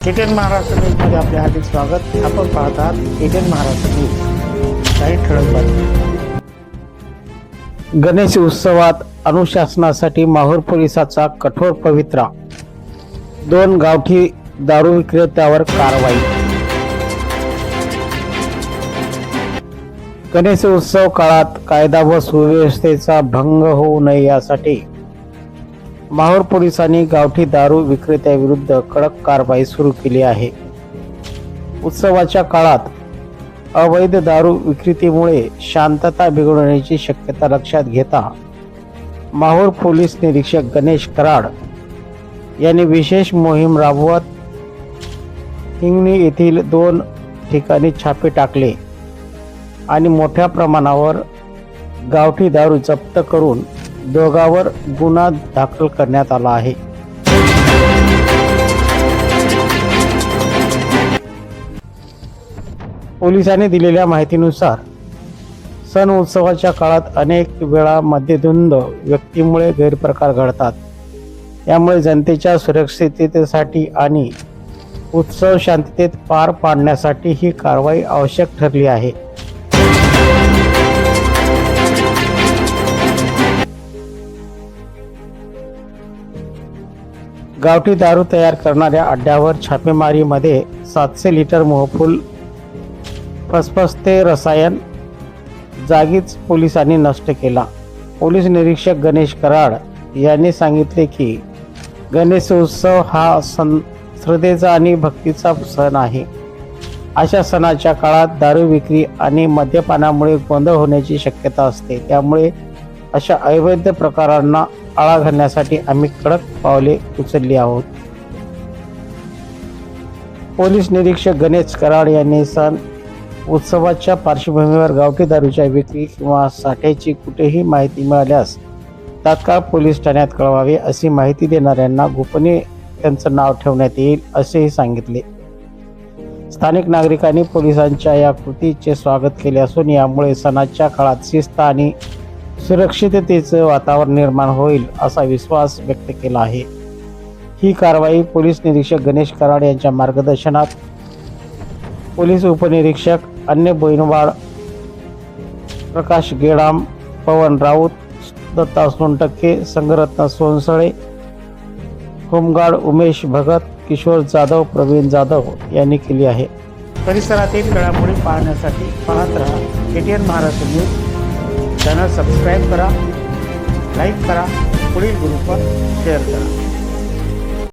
ATN Maharashtra न्यूजमध्ये आपले हार्दिक स्वागत. आपण पाहत आहात एटीएन महाराष्ट्र न्यूज. काही ठळक बातमी गणेश उत्सवात अनुशासनासाठी माहूर पोलिसाचा कठोर पवित्रा. दोन गावठी दारू विक्रेत्यावर कारवाई. गणेश उत्सव काळात कायदा व सुव्यवस्थेचा भंग होऊ नये यासाठी माहूर पोलिसांनी गावठी दारू विक्रेत्याविरुद्ध कडक कारवाई सुरू केली आहे. उत्सवाच्या काळात अवैध दारू विक्रेतीमुळे शांतता बिघडण्याची शक्यता लक्षात घेता माहूर पोलीस निरीक्षक गणेश कराड यांनी विशेष मोहीम राबवत हिंगणी येथील दोन ठिकाणी छापे टाकले आणि मोठ्या प्रमाणावर गावठी दारू जप्त करून दोघांवर गुन्हा दाखल करण्यात आला आहे. पोलिसांनी दिलेल्या माहितीनुसार सण उत्सवाच्या काळात अनेक वेळा मध्यधुंद व्यक्तीमुळे गैरप्रकार घडतात. यामुळे जनतेच्या सुरक्षिततेसाठी आणि उत्सव शांततेत पार पाडण्यासाठी ही कारवाई आवश्यक ठरली आहे. गावठी दारू तयार करणाऱ्या अड्ड्यावर छापेमारीमध्ये सातशे लिटर मोहफूल फसफसते रसायन जागीच पोलिसांनी नष्ट केला. पोलीस निरीक्षक गणेश कराड यांनी सांगितले की गणेश उत्सव हा सण श्रद्धेचा आणि भक्तीचा सण आहे. अशा सणाच्या काळात दारू विक्री आणि मद्यपानामुळे गोंधळ होण्याची शक्यता असते. त्यामुळे अशा अवैध प्रकारांना आळा घालण्यासाठी आम्ही कडक पावले उचलली आहोत. पोलीस निरीक्षक गणेश कराड यांनी सण उत्सवाच्या पार्श्वभूमीवर गावठी दारूच्या विक्री किंवा साठ्याची कुठेही माहिती मिळाल्यास तात्काळ पोलीस ठाण्यात कळवावे अशी माहिती देणाऱ्यांना गोपनीय त्यांचं नाव ठेवण्यात येईल असेही सांगितले. स्थानिक नागरिकांनी पोलिसांच्या या कृतीचे स्वागत केले असून यामुळे सणाच्या काळात शिस्त आणि सुरक्षिततेचं वातावरण निर्माण होईल असा विश्वास व्यक्त केला आहे. ही कारवाई पोलीस निरीक्षक गणेश कराड यांच्या मार्गदर्शनात पोलीस उपनिरीक्षक अन्य बोईनवाड प्रकाश गेडाम पवन राऊत दत्ता सोनटक्के संगरत्न सोनसळे होमगार्ड उमेश भगत किशोर जाधव प्रवीण जाधव यांनी केली आहे. परिसरातील घडामोडी पाहण्यासाठी पाहत राहा. ATN Maharashtra news. Channel subscribe करा लाईक करा पुढील ग्रुपवर शेअर करा.